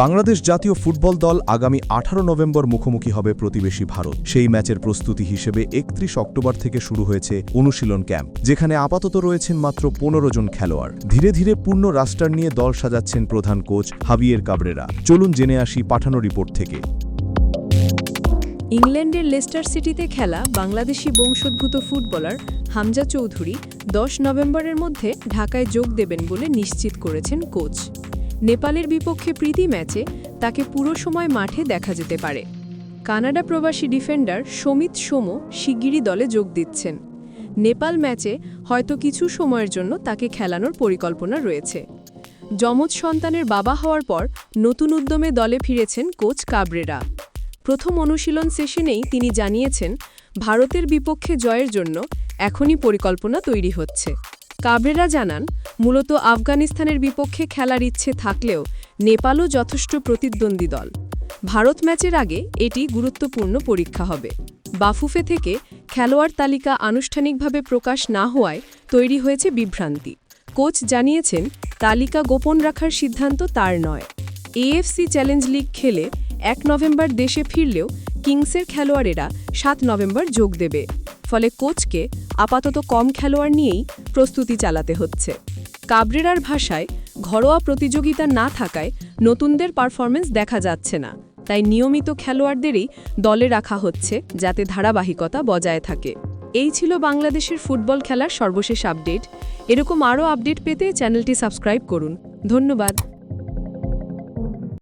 বাংলাদেশ জাতীয় ফুটবল দল আগামী আঠারো নভেম্বর মুখোমুখি হবে প্রতিবেশী ভারত। সেই ম্যাচের প্রস্তুতি হিসেবে একত্রিশ অক্টোবর থেকে শুরু হয়েছে অনুশীলন ক্যাম্প, যেখানে আপাতত রয়েছেন মাত্র পনেরো জন খেলোয়াড়। ধীরে ধীরে পূর্ণ রাস্টার নিয়ে দল সাজাচ্ছেন প্রধান কোচ হাবিয়ের কাবরেরা। চলুন জেনে আসি পাঠানো রিপোর্ট থেকে। ইংল্যান্ডের লেস্টার সিটিতে খেলা বাংলাদেশি বংশোদ্ভূত ফুটবলার হামজা চৌধুরী দশ নভেম্বরের মধ্যে ঢাকায় যোগ দেবেন বলে নিশ্চিত করেছেন কোচ। নেপালের বিপক্ষে প্রীতি ম্যাচে তাকে পুরো সময় মাঠে দেখা যেতে পারে। কানাডা প্রবাসী ডিফেন্ডার সমিত সোমো শিগগিরই দলে যোগ দিচ্ছেন। নেপাল ম্যাচে হয়তো কিছু সময়ের জন্য তাকে খেলানোর পরিকল্পনা রয়েছে। যমজ সন্তানের বাবা হওয়ার পর নতুন উদ্যমে দলে ফিরেছেন কোচ কাবরেরা। প্রথম অনুশীলন সেশনেই তিনি জানিয়েছেন, ভারতের বিপক্ষে জয়ের জন্য এখনই পরিকল্পনা তৈরি হচ্ছে। কাবরেরা জানান মূলত আফগানিস্তানের বিপক্ষে খেলার ইচ্ছে থাকলেও নেপালও যথেষ্ট প্রতিদ্বন্দ্বী দল। ভারত ম্যাচের আগে এটি গুরুত্বপূর্ণ পরীক্ষা হবে। বাফুফে থেকে খেলোয়াড় তালিকা আনুষ্ঠানিকভাবে প্রকাশ না হওয়ায় তৈরি হয়েছে বিভ্রান্তি। কোচ জানিয়েছেন, তালিকা গোপন রাখার সিদ্ধান্ত তার নয়। এএফসি চ্যালেঞ্জ লিগ খেলে এক নভেম্বর দেশে ফিরলেও কিংসের খেলোয়াড়েরা সাত নভেম্বর যোগ দেবে। ফলে কোচকে আপাতত কম খেলোয়াড় নিয়েই প্রস্তুতি চালাতে হচ্ছে। কাবরেরার ভাষায় ঘরোয়া প্রতিযোগিতা না থাকায় নতুনদের পারফরমেন্স দেখা যাচ্ছে না। তাই নিয়মিত খেলোয়াড়দেরই দলে রাখা হচ্ছে যাতে ধারাবাহিকতা বজায় থাকে। এই ছিল বাংলাদেশের ফুটবল খেলার সর্বশেষ আপডেট। এরকম আরও আপডেট পেতে চ্যানেলটি সাবস্ক্রাইব করুন। ধন্যবাদ।